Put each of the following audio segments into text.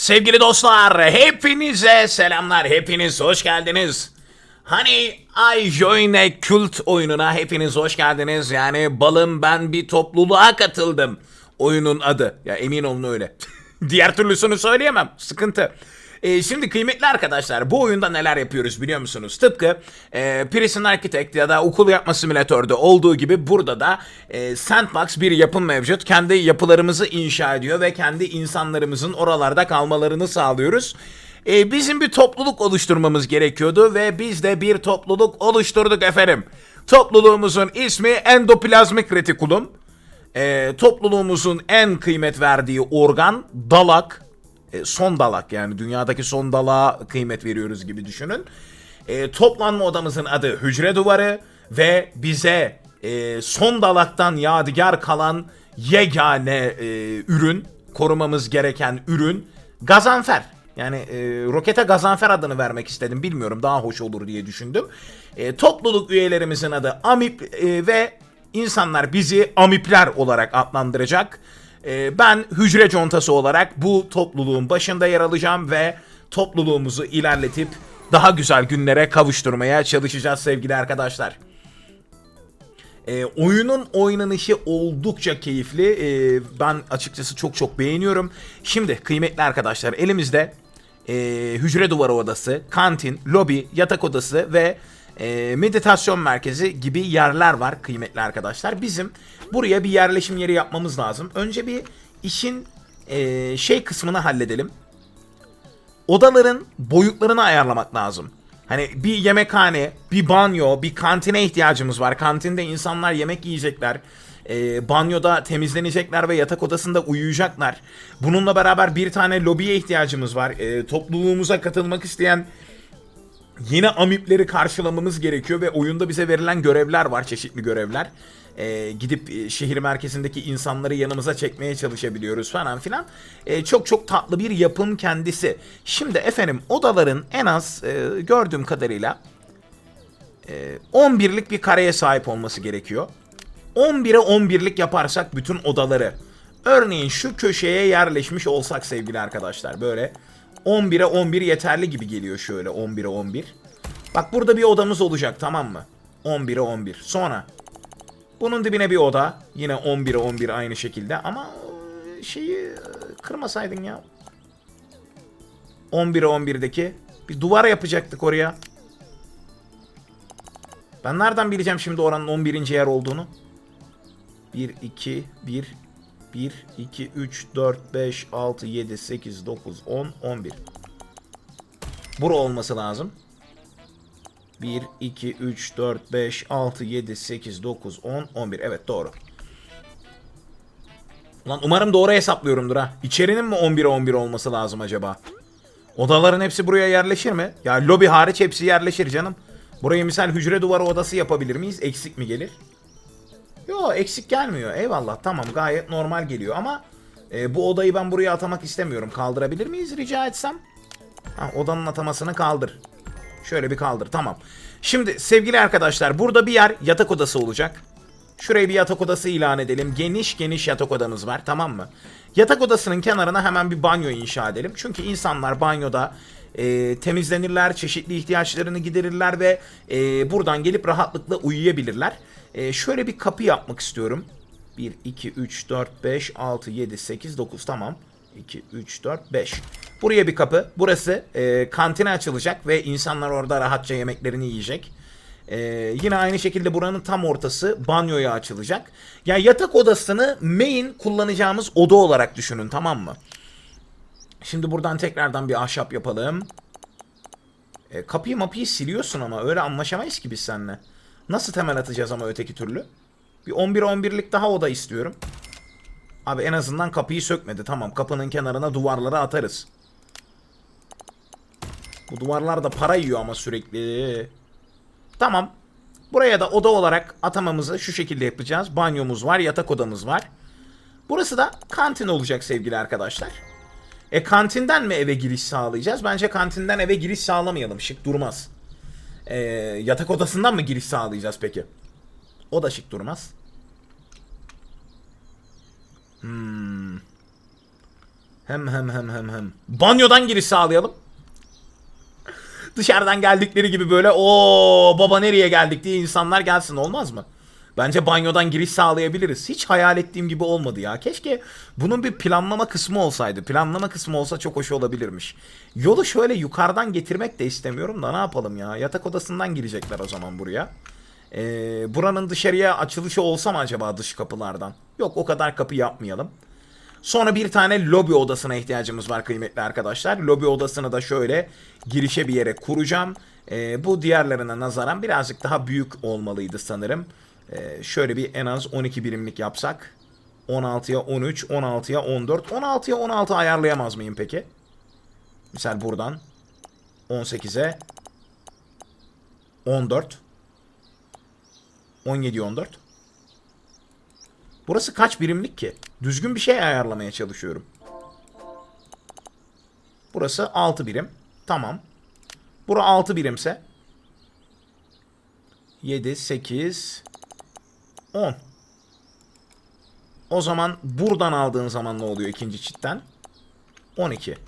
Sevgili dostlar, hepinize selamlar, hepiniz hoş geldiniz. Hani I Join a Cult oyununa hepiniz hoş geldiniz. Yani balım ben bir topluluğa katıldım. Oyunun adı. Ya emin olun öyle. Diğer türlüsünü söyleyemem. Sıkıntı. Ee, şimdi kıymetli arkadaşlar bu oyunda neler yapıyoruz biliyor musunuz? Tıpkı e, Prison Architect ya da okul yapma simülatörde olduğu gibi burada da e, Sandbox bir yapım mevcut. Kendi yapılarımızı inşa ediyor ve kendi insanlarımızın oralarda kalmalarını sağlıyoruz. E, bizim bir topluluk oluşturmamız gerekiyordu ve biz de bir topluluk oluşturduk efendim. Topluluğumuzun ismi Endoplazmik Retikulum. E, topluluğumuzun en kıymet verdiği organ dalak. E, son dalak yani dünyadaki son dalağa kıymet veriyoruz gibi düşünün. E, toplanma odamızın adı hücre duvarı ve bize e, son dalaktan yadigar kalan yegane e, ürün, korumamız gereken ürün gazanfer. Yani e, rokete gazanfer adını vermek istedim. Bilmiyorum daha hoş olur diye düşündüm. E, topluluk üyelerimizin adı Amip e, ve insanlar bizi Amipler olarak adlandıracak. E, ben hücre contası olarak bu topluluğun başında yer alacağım ve topluluğumuzu ilerletip daha güzel günlere kavuşturmaya çalışacağız sevgili arkadaşlar. E, oyunun oynanışı oldukça keyifli. E, ben açıkçası çok çok beğeniyorum. Şimdi kıymetli arkadaşlar elimizde e, hücre duvarı odası, kantin, lobi, yatak odası ve e, meditasyon merkezi gibi yerler var kıymetli arkadaşlar. Bizim buraya bir yerleşim yeri yapmamız lazım. Önce bir işin e, şey kısmını halledelim. Odaların boyutlarını ayarlamak lazım. Hani bir yemekhane, bir banyo, bir kantine ihtiyacımız var. Kantinde insanlar yemek yiyecekler. E, banyoda temizlenecekler ve yatak odasında uyuyacaklar. Bununla beraber bir tane lobiye ihtiyacımız var. E, topluluğumuza katılmak isteyen yeni amipleri karşılamamız gerekiyor ve oyunda bize verilen görevler var, çeşitli görevler. Ee, gidip e, şehir merkezindeki insanları yanımıza çekmeye çalışabiliyoruz falan filan. Ee, çok çok tatlı bir yapım kendisi. Şimdi efendim odaların en az e, gördüğüm kadarıyla e, 11'lik bir kareye sahip olması gerekiyor. 11'e 11'lik yaparsak bütün odaları. Örneğin şu köşeye yerleşmiş olsak sevgili arkadaşlar böyle 11'e 11 yeterli gibi geliyor şöyle 11'e 11. Bak burada bir odamız olacak tamam mı? 11'e 11. Sonra bunun dibine bir oda. Yine 11'e 11 aynı şekilde ama e, şeyi e, kırmasaydın ya. 11'e 11'deki bir duvar yapacaktık oraya. Ben nereden bileceğim şimdi oranın 11. yer olduğunu? 1, 2, 1, 1, 2, 3, 4, 5, 6, 7, 8, 9, 10, 11. Bura olması lazım. 1, 2, 3, 4, 5, 6, 7, 8, 9, 10, 11. Evet doğru. Ulan umarım doğru hesaplıyorumdur ha. İçerinin mi 11'e 11 olması lazım acaba? Odaların hepsi buraya yerleşir mi? Ya lobi hariç hepsi yerleşir canım. Burayı misal hücre duvarı odası yapabilir miyiz? Eksik mi gelir? Yo eksik gelmiyor. Eyvallah tamam gayet normal geliyor ama e, bu odayı ben buraya atamak istemiyorum. Kaldırabilir miyiz rica etsem? Ha, odanın atamasını kaldır. Şöyle bir kaldır tamam. Şimdi sevgili arkadaşlar burada bir yer yatak odası olacak. Şuraya bir yatak odası ilan edelim. Geniş geniş yatak odamız var tamam mı? Yatak odasının kenarına hemen bir banyo inşa edelim. Çünkü insanlar banyoda e, temizlenirler, çeşitli ihtiyaçlarını giderirler ve e, buradan gelip rahatlıkla uyuyabilirler. E, şöyle bir kapı yapmak istiyorum. 1, 2, 3, 4, 5, 6, 7, 8, 9 tamam. 2, 3, 4, 5. Buraya bir kapı. Burası e, kantine açılacak ve insanlar orada rahatça yemeklerini yiyecek. E, yine aynı şekilde buranın tam ortası banyoya açılacak. Yani yatak odasını main kullanacağımız oda olarak düşünün tamam mı? Şimdi buradan tekrardan bir ahşap yapalım. E, kapıyı mapıyı siliyorsun ama öyle anlaşamayız ki biz seninle. Nasıl temel atacağız ama öteki türlü? Bir 11-11'lik daha oda istiyorum. Abi en azından kapıyı sökmedi. Tamam kapının kenarına duvarları atarız. Bu duvarlar da para yiyor ama sürekli. Tamam. Buraya da oda olarak atamamızı şu şekilde yapacağız. Banyomuz var, yatak odamız var. Burası da kantin olacak sevgili arkadaşlar. E kantinden mi eve giriş sağlayacağız? Bence kantinden eve giriş sağlamayalım. Şık durmaz. E, yatak odasından mı giriş sağlayacağız peki? O da şık durmaz. Hmm. Hem hem hem hem hem. Banyodan giriş sağlayalım. Dışarıdan geldikleri gibi böyle o baba nereye geldik diye insanlar gelsin olmaz mı? Bence banyodan giriş sağlayabiliriz. Hiç hayal ettiğim gibi olmadı ya. Keşke bunun bir planlama kısmı olsaydı. Planlama kısmı olsa çok hoş olabilirmiş. Yolu şöyle yukarıdan getirmek de istemiyorum da ne yapalım ya. Yatak odasından girecekler o zaman buraya. Ee, buranın dışarıya açılışı olsa mı acaba dış kapılardan? Yok o kadar kapı yapmayalım. Sonra bir tane lobi odasına ihtiyacımız var kıymetli arkadaşlar. Lobi odasını da şöyle girişe bir yere kuracağım. Ee, bu diğerlerine nazaran birazcık daha büyük olmalıydı sanırım. Ee, şöyle bir en az 12 birimlik yapsak. 16'ya 13, 16'ya 14. 16'ya 16 ayarlayamaz mıyım peki? Misal buradan 18'e 14 17 14 Burası kaç birimlik ki? Düzgün bir şey ayarlamaya çalışıyorum. Burası 6 birim. Tamam. Bura 6 birimse 7, 8, 10. O zaman buradan aldığın zaman ne oluyor ikinci çitten? 12.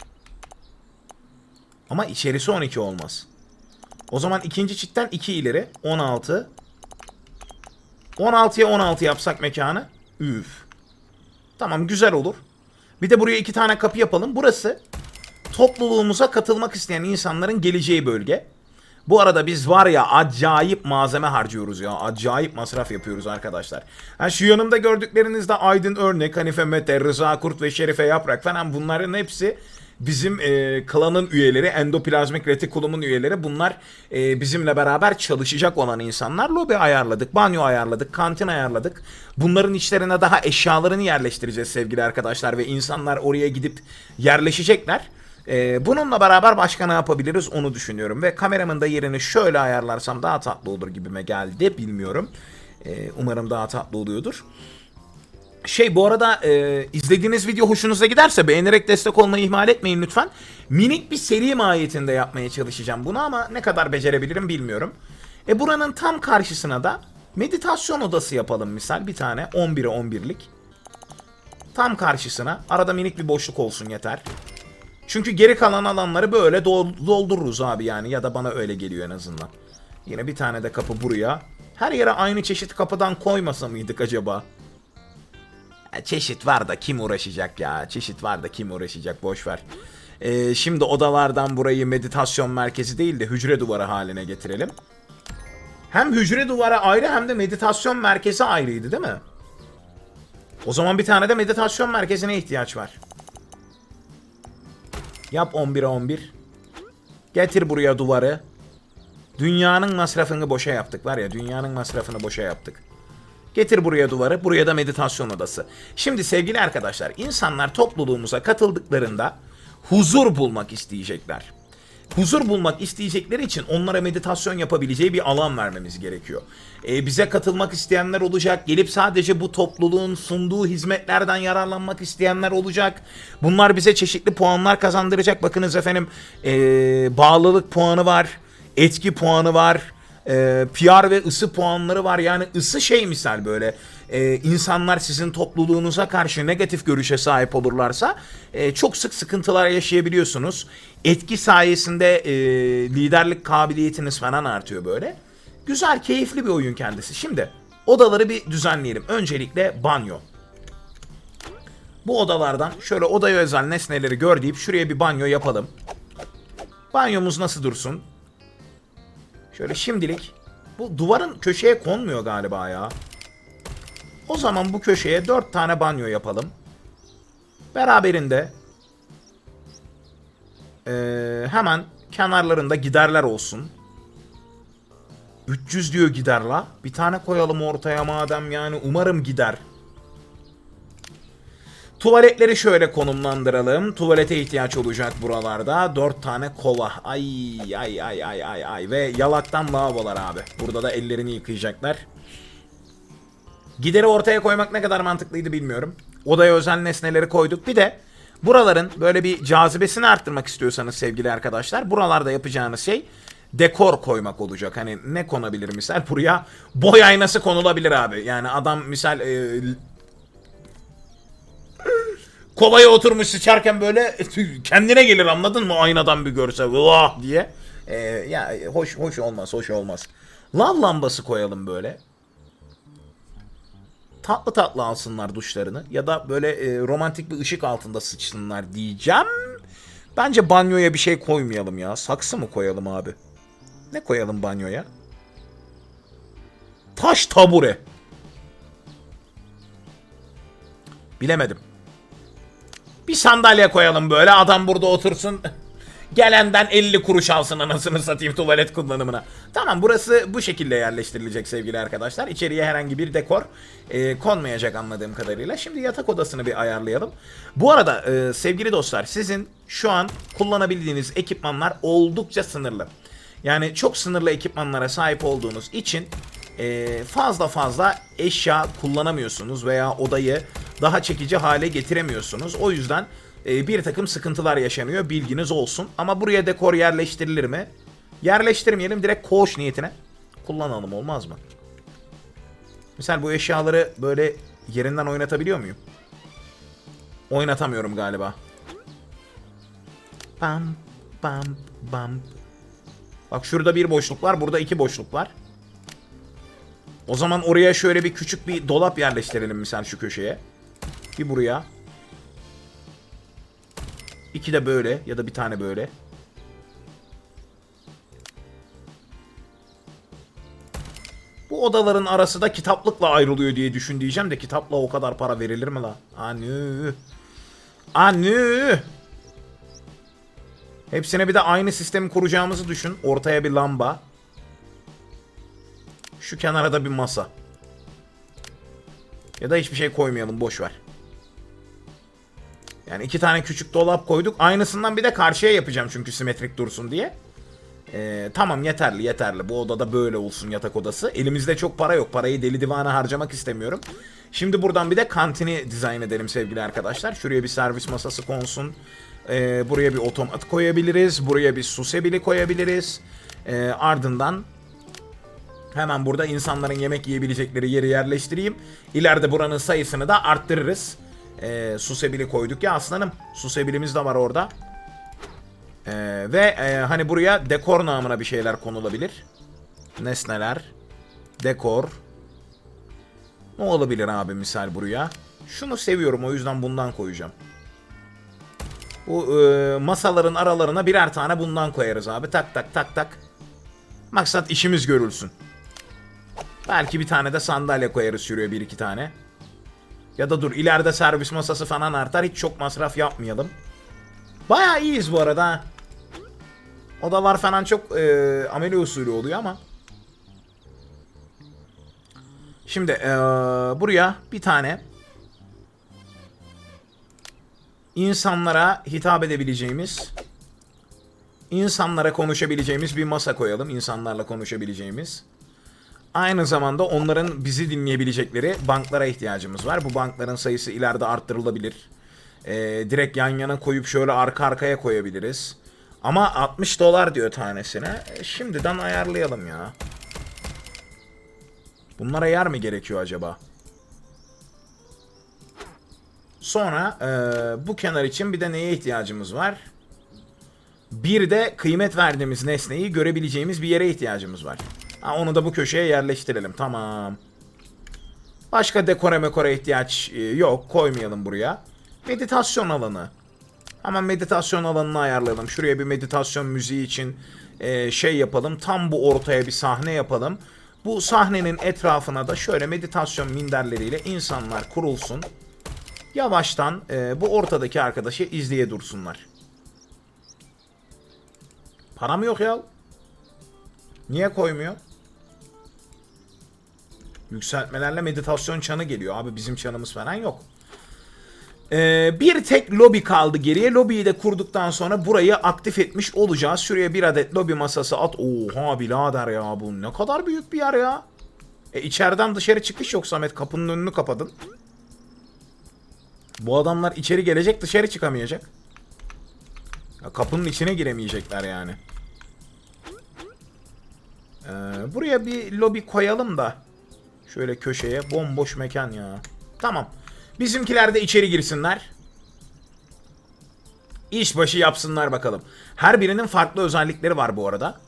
Ama içerisi 12 olmaz. O zaman ikinci çitten 2 ileri 16. 16'ya 16 yapsak mekanı. Üf. Tamam güzel olur. Bir de buraya iki tane kapı yapalım. Burası topluluğumuza katılmak isteyen insanların geleceği bölge. Bu arada biz var ya acayip malzeme harcıyoruz ya. Acayip masraf yapıyoruz arkadaşlar. Ha şu yanımda gördüklerinizde Aydın Örnek, Hanife Mete, Rıza Kurt ve Şerife Yaprak falan bunların hepsi bizim e, klanın üyeleri, endoplazmik retikulumun üyeleri. Bunlar e, bizimle beraber çalışacak olan insanlar. Lobi ayarladık, banyo ayarladık, kantin ayarladık. Bunların içlerine daha eşyalarını yerleştireceğiz sevgili arkadaşlar ve insanlar oraya gidip yerleşecekler. Ee, bununla beraber başka ne yapabiliriz onu düşünüyorum. Ve kameramın da yerini şöyle ayarlarsam daha tatlı olur gibime geldi. Bilmiyorum. Ee, umarım daha tatlı oluyordur. Şey bu arada e, izlediğiniz video hoşunuza giderse beğenerek destek olmayı ihmal etmeyin lütfen. Minik bir seri mahiyetinde yapmaya çalışacağım bunu ama ne kadar becerebilirim bilmiyorum. E buranın tam karşısına da meditasyon odası yapalım misal bir tane 11'e 11'lik. Tam karşısına arada minik bir boşluk olsun yeter. Çünkü geri kalan alanları böyle dol- doldururuz abi yani ya da bana öyle geliyor en azından. Yine bir tane de kapı buraya. Her yere aynı çeşit kapıdan koymasa mıydık acaba? Çeşit var da kim uğraşacak ya? Çeşit var da kim uğraşacak? Boş ver. Ee, şimdi odalardan burayı meditasyon merkezi değil de hücre duvarı haline getirelim. Hem hücre duvarı ayrı hem de meditasyon merkezi ayrıydı değil mi? O zaman bir tane de meditasyon merkezine ihtiyaç var. Yap 11'e 11. Getir buraya duvarı. Dünyanın masrafını boşa yaptık var ya dünyanın masrafını boşa yaptık. Getir buraya duvarı, buraya da meditasyon odası. Şimdi sevgili arkadaşlar, insanlar topluluğumuza katıldıklarında huzur bulmak isteyecekler. Huzur bulmak isteyecekleri için onlara meditasyon yapabileceği bir alan vermemiz gerekiyor. Ee, bize katılmak isteyenler olacak, gelip sadece bu topluluğun sunduğu hizmetlerden yararlanmak isteyenler olacak. Bunlar bize çeşitli puanlar kazandıracak. Bakınız efendim, ee, bağlılık puanı var, etki puanı var, e, PR ve ısı puanları var. Yani ısı şey misal böyle e, insanlar sizin topluluğunuza karşı negatif görüşe sahip olurlarsa e, çok sık sıkıntılar yaşayabiliyorsunuz. Etki sayesinde e, liderlik kabiliyetiniz falan artıyor böyle. Güzel, keyifli bir oyun kendisi. Şimdi odaları bir düzenleyelim. Öncelikle banyo. Bu odalardan şöyle odaya özel nesneleri gör deyip şuraya bir banyo yapalım. Banyomuz nasıl dursun? Şöyle şimdilik bu duvarın köşeye konmuyor galiba ya. O zaman bu köşeye 4 tane banyo yapalım. Beraberinde eee, hemen kenarlarında giderler olsun. 300 diyor gider la. Bir tane koyalım ortaya madem yani umarım gider. Tuvaletleri şöyle konumlandıralım. Tuvalete ihtiyaç olacak buralarda. 4 tane kova. Ay ay ay ay ay ay. Ve yalaktan lavabolar abi. Burada da ellerini yıkayacaklar. Gideri ortaya koymak ne kadar mantıklıydı bilmiyorum. Odaya özel nesneleri koyduk. Bir de buraların böyle bir cazibesini arttırmak istiyorsanız sevgili arkadaşlar. Buralarda yapacağınız şey dekor koymak olacak. Hani ne konabilir misal? Buraya boy aynası konulabilir abi. Yani adam misal e, kovaya oturmuş sıçarken böyle kendine gelir anladın mı aynadan bir görse vah diye. Ee, ya hoş hoş olmaz hoş olmaz. Lav lambası koyalım böyle. Tatlı tatlı alsınlar duşlarını ya da böyle e, romantik bir ışık altında sıçsınlar diyeceğim. Bence banyoya bir şey koymayalım ya. Saksı mı koyalım abi? Ne koyalım banyoya? Taş tabure. Bilemedim. Bir sandalye koyalım böyle adam burada otursun. Gelenden 50 kuruş alsın anasını satayım tuvalet kullanımına. Tamam burası bu şekilde yerleştirilecek sevgili arkadaşlar. İçeriye herhangi bir dekor e, konmayacak anladığım kadarıyla. Şimdi yatak odasını bir ayarlayalım. Bu arada e, sevgili dostlar sizin şu an kullanabildiğiniz ekipmanlar oldukça sınırlı. Yani çok sınırlı ekipmanlara sahip olduğunuz için e, fazla fazla eşya kullanamıyorsunuz veya odayı daha çekici hale getiremiyorsunuz. O yüzden e, bir takım sıkıntılar yaşanıyor bilginiz olsun. Ama buraya dekor yerleştirilir mi? Yerleştirmeyelim direkt koğuş niyetine kullanalım olmaz mı? Misal bu eşyaları böyle yerinden oynatabiliyor muyum? Oynatamıyorum galiba. Bam bam bam. Bak şurada bir boşluk var, burada iki boşluk var. O zaman oraya şöyle bir küçük bir dolap yerleştirelim misal şu köşeye. Bir buraya. İki de böyle ya da bir tane böyle. Bu odaların arası da kitaplıkla ayrılıyor diye düşün diyeceğim de kitapla o kadar para verilir mi la? Anü. Anü. Hepsine bir de aynı sistemi kuracağımızı düşün. Ortaya bir lamba. Şu kenara da bir masa. Ya da hiçbir şey koymayalım boş ver. Yani iki tane küçük dolap koyduk. Aynısından bir de karşıya yapacağım çünkü simetrik dursun diye. Ee, tamam yeterli yeterli. Bu odada böyle olsun yatak odası. Elimizde çok para yok. Parayı deli divana harcamak istemiyorum. Şimdi buradan bir de kantini dizayn edelim sevgili arkadaşlar. Şuraya bir servis masası konsun. Ee, buraya bir otomat koyabiliriz. Buraya bir su sebili koyabiliriz. Ee, ardından hemen burada insanların yemek yiyebilecekleri yeri yerleştireyim. İleride buranın sayısını da arttırırız. Ee, su sebili koyduk ya aslanım. Su sebilimiz de var orada. Ee, ve e, hani buraya dekor namına bir şeyler konulabilir. Nesneler. Dekor. Ne olabilir abi misal buraya? Şunu seviyorum o yüzden bundan koyacağım. Bu e, masaların aralarına birer tane bundan koyarız abi. Tak tak tak tak. Maksat işimiz görülsün. Belki bir tane de sandalye koyarız şuraya bir iki tane. Ya da dur ileride servis masası falan artar. Hiç çok masraf yapmayalım. Baya iyiyiz bu arada. Odalar falan çok e, ameli usulü oluyor ama. Şimdi e, buraya bir tane insanlara hitap edebileceğimiz insanlara konuşabileceğimiz bir masa koyalım. İnsanlarla konuşabileceğimiz. Aynı zamanda onların bizi dinleyebilecekleri banklara ihtiyacımız var. Bu bankların sayısı ileride arttırılabilir. Ee, direkt yan yana koyup şöyle arka arkaya koyabiliriz. Ama 60 dolar diyor tanesine. E, şimdiden ayarlayalım ya. Bunlara yer mi gerekiyor acaba? Sonra e, bu kenar için bir de neye ihtiyacımız var? Bir de kıymet verdiğimiz nesneyi görebileceğimiz bir yere ihtiyacımız var. Ha, onu da bu köşeye yerleştirelim. Tamam. Başka dekore mekore ihtiyaç e, yok. Koymayalım buraya. Meditasyon alanı. Hemen meditasyon alanını ayarlayalım. Şuraya bir meditasyon müziği için e, şey yapalım. Tam bu ortaya bir sahne yapalım. Bu sahnenin etrafına da şöyle meditasyon minderleriyle insanlar kurulsun. Yavaştan e, bu ortadaki arkadaşı izleye dursunlar. Param yok ya. Niye koymuyor? Yükseltmelerle meditasyon çanı geliyor. Abi bizim çanımız falan yok. Ee, bir tek lobi kaldı geriye. Lobiyi de kurduktan sonra burayı aktif etmiş olacağız. Şuraya bir adet lobi masası at. Oha birader ya bu ne kadar büyük bir yer ya. E içeriden dışarı çıkış yok Samet. Kapının önünü kapadın. Bu adamlar içeri gelecek dışarı çıkamayacak. Ya kapının içine giremeyecekler yani. Ee, buraya bir lobi koyalım da. Şöyle köşeye bomboş mekan ya. Tamam. Bizimkiler de içeri girsinler. İşbaşı yapsınlar bakalım. Her birinin farklı özellikleri var bu arada.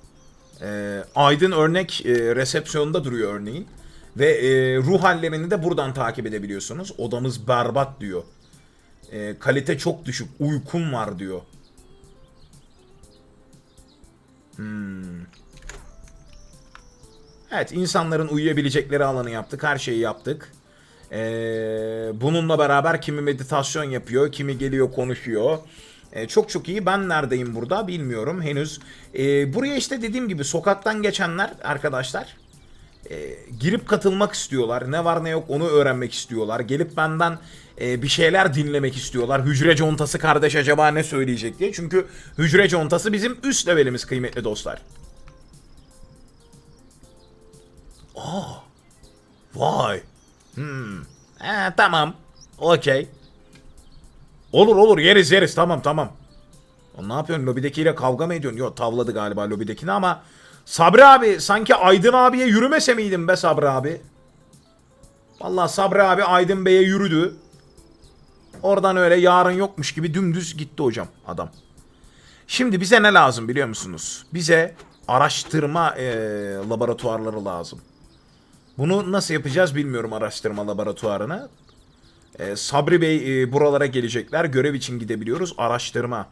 Ee, Aydın örnek e, resepsiyonda duruyor örneğin. Ve e, ruh hallerini de buradan takip edebiliyorsunuz. Odamız berbat diyor. E, kalite çok düşük. Uykum var diyor. Hmm. Evet insanların uyuyabilecekleri alanı yaptık. Her şeyi yaptık. Ee, bununla beraber kimi meditasyon yapıyor, kimi geliyor konuşuyor. Ee, çok çok iyi. Ben neredeyim burada bilmiyorum henüz. Ee, buraya işte dediğim gibi sokaktan geçenler arkadaşlar e, girip katılmak istiyorlar. Ne var ne yok onu öğrenmek istiyorlar. Gelip benden e, bir şeyler dinlemek istiyorlar. Hücre contası kardeş acaba ne söyleyecek diye. Çünkü hücre contası bizim üst levelimiz kıymetli dostlar. Aa, vay. Hmm. He, tamam. Okey. Olur olur yeriz yeriz tamam tamam. O ne yapıyorsun lobidekiyle kavga mı ediyorsun? Yok tavladı galiba lobidekini ama Sabri abi sanki Aydın abiye yürümese miydim be Sabri abi? Vallahi Sabri abi Aydın Bey'e yürüdü. Oradan öyle yarın yokmuş gibi dümdüz gitti hocam adam. Şimdi bize ne lazım biliyor musunuz? Bize araştırma eee, laboratuvarları lazım. Bunu nasıl yapacağız bilmiyorum araştırma laboratuvarını. Ee, Sabri Bey e, buralara gelecekler. Görev için gidebiliyoruz. Araştırma.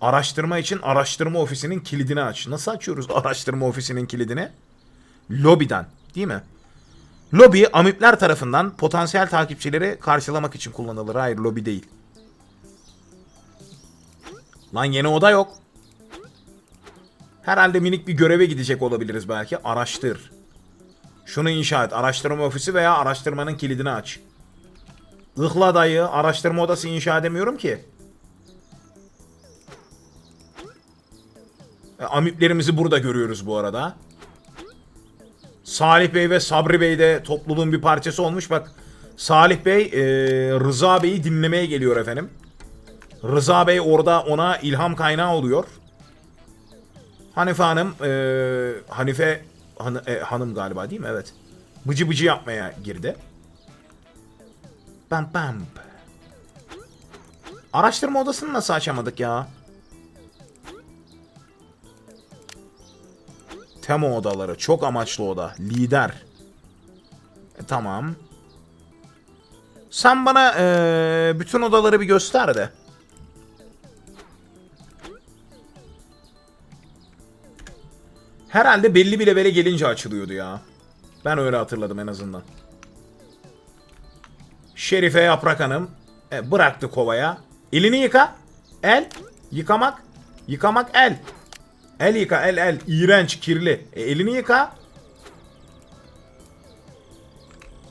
Araştırma için araştırma ofisinin kilidini aç. Nasıl açıyoruz araştırma ofisinin kilidini? Lobiden. Değil mi? Lobi amipler tarafından potansiyel takipçileri karşılamak için kullanılır. Hayır lobi değil. Lan yeni oda yok. Herhalde minik bir göreve gidecek olabiliriz belki. Araştır. Şunu inşa et. Araştırma ofisi veya araştırmanın kilidini aç. Ihla dayı. Araştırma odası inşa edemiyorum ki. E, amiplerimizi burada görüyoruz bu arada. Salih Bey ve Sabri Bey de topluluğun bir parçası olmuş. Bak Salih Bey e, Rıza Bey'i dinlemeye geliyor efendim. Rıza Bey orada ona ilham kaynağı oluyor. Hanife Hanım, e, Hanife Han- e, Hanım galiba değil mi? Evet. Bıcı bıcı yapmaya girdi. Bam bam. Araştırma odasını nasıl açamadık ya? Tema odaları. Çok amaçlı oda. Lider. E, tamam. Sen bana e, bütün odaları bir göster de. Herhalde belli bir levele gelince açılıyordu ya. Ben öyle hatırladım en azından. Şerife Yaprak Hanım e, bıraktı kovaya. Elini yıka. El. Yıkamak. Yıkamak el. El yıka el el. İğrenç kirli. E, elini yıka.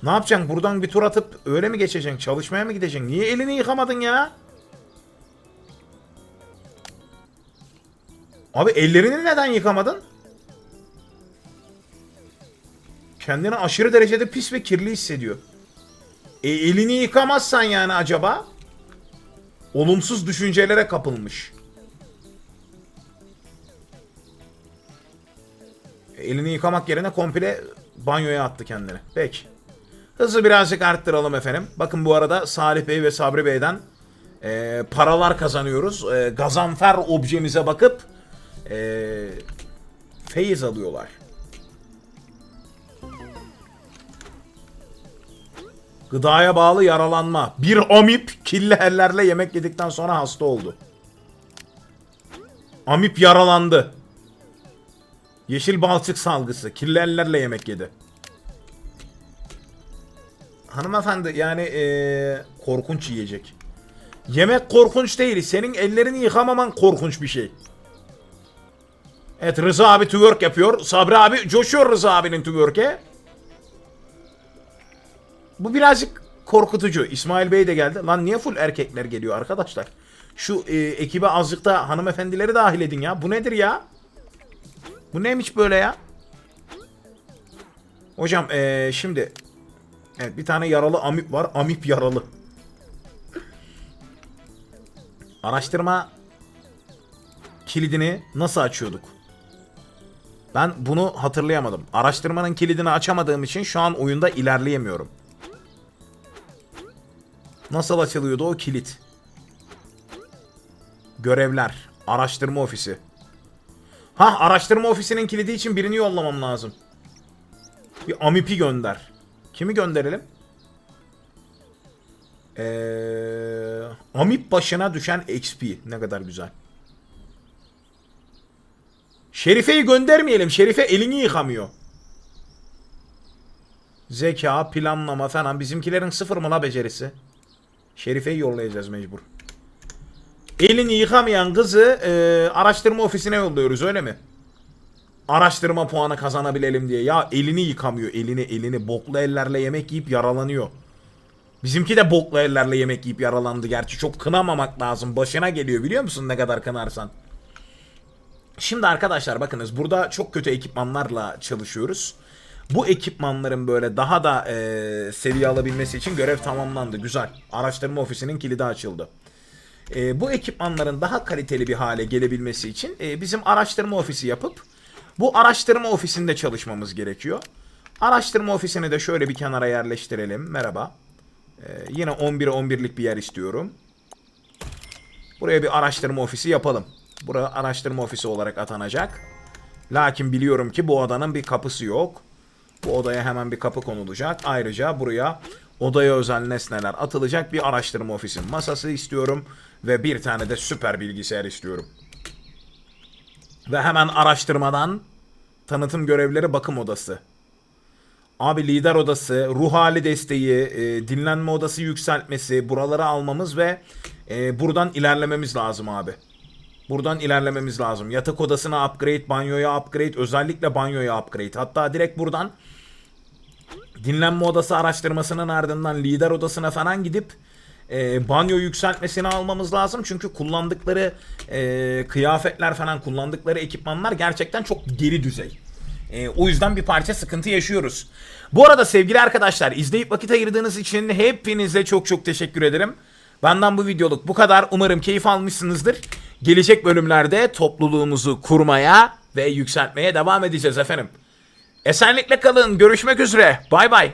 Ne yapacaksın? Buradan bir tur atıp öyle mi geçeceksin? Çalışmaya mı gideceksin? Niye elini yıkamadın ya? Abi ellerini neden yıkamadın? Kendini aşırı derecede pis ve kirli hissediyor. E, elini yıkamazsan yani acaba? Olumsuz düşüncelere kapılmış. E, elini yıkamak yerine komple banyoya attı kendini. Peki. Hızı birazcık arttıralım efendim. Bakın bu arada Salih Bey ve Sabri Bey'den e, paralar kazanıyoruz. E, gazanfer objemize bakıp e, feyiz alıyorlar. Gıdaya bağlı yaralanma. Bir amip kirli ellerle yemek yedikten sonra hasta oldu. Amip yaralandı. Yeşil balçık salgısı. Kirli ellerle yemek yedi. Hanımefendi yani ee, korkunç yiyecek. Yemek korkunç değil. Senin ellerini yıkamaman korkunç bir şey. Evet Rıza abi twerk yapıyor. Sabri abi coşuyor Rıza abinin twerk'e. Bu birazcık korkutucu. İsmail Bey de geldi. Lan niye full erkekler geliyor arkadaşlar? Şu e, ekibe azıcık da hanımefendileri dahil edin ya. Bu nedir ya? Bu neymiş böyle ya? Hocam e, şimdi Evet bir tane yaralı amip var. Amip yaralı. Araştırma kilidini nasıl açıyorduk? Ben bunu hatırlayamadım. Araştırmanın kilidini açamadığım için şu an oyunda ilerleyemiyorum. Nasıl açılıyordu o kilit? Görevler. Araştırma ofisi. Ha araştırma ofisinin kilidi için birini yollamam lazım. Bir Amip'i gönder. Kimi gönderelim? Ee, Amip başına düşen XP. Ne kadar güzel. Şerife'yi göndermeyelim. Şerife elini yıkamıyor. Zeka, planlama falan. Bizimkilerin sıfır mı la becerisi? Şerife'yi yollayacağız mecbur. Elini yıkamayan kızı e, araştırma ofisine yolluyoruz öyle mi? Araştırma puanı kazanabilelim diye. Ya elini yıkamıyor. Elini elini. Boklu ellerle yemek yiyip yaralanıyor. Bizimki de boklu ellerle yemek yiyip yaralandı. Gerçi çok kınamamak lazım. Başına geliyor biliyor musun ne kadar kınarsan. Şimdi arkadaşlar bakınız burada çok kötü ekipmanlarla çalışıyoruz. Bu ekipmanların böyle daha da e, seviye alabilmesi için görev tamamlandı. Güzel. Araştırma ofisinin kilidi açıldı. E, bu ekipmanların daha kaliteli bir hale gelebilmesi için e, bizim araştırma ofisi yapıp bu araştırma ofisinde çalışmamız gerekiyor. Araştırma ofisini de şöyle bir kenara yerleştirelim. Merhaba. E, yine 11'e 11'lik bir yer istiyorum. Buraya bir araştırma ofisi yapalım. Bura araştırma ofisi olarak atanacak. Lakin biliyorum ki bu odanın bir kapısı yok. Bu odaya hemen bir kapı konulacak. Ayrıca buraya odaya özel nesneler atılacak bir araştırma ofisi masası istiyorum. Ve bir tane de süper bilgisayar istiyorum. Ve hemen araştırmadan tanıtım görevleri bakım odası. Abi lider odası, ruh hali desteği, e, dinlenme odası yükseltmesi, buraları almamız ve e, buradan ilerlememiz lazım abi. Buradan ilerlememiz lazım. Yatak odasına upgrade, banyoya upgrade, özellikle banyoya upgrade. Hatta direkt buradan dinlenme odası araştırmasının ardından lider odasına falan gidip e, banyo yükseltmesini almamız lazım. Çünkü kullandıkları e, kıyafetler falan kullandıkları ekipmanlar gerçekten çok geri düzey. E, o yüzden bir parça sıkıntı yaşıyoruz. Bu arada sevgili arkadaşlar izleyip vakit ayırdığınız için hepinize çok çok teşekkür ederim. Benden bu videoluk bu kadar. Umarım keyif almışsınızdır. Gelecek bölümlerde topluluğumuzu kurmaya ve yükseltmeye devam edeceğiz efendim. Esenlikle kalın. Görüşmek üzere. Bay bay.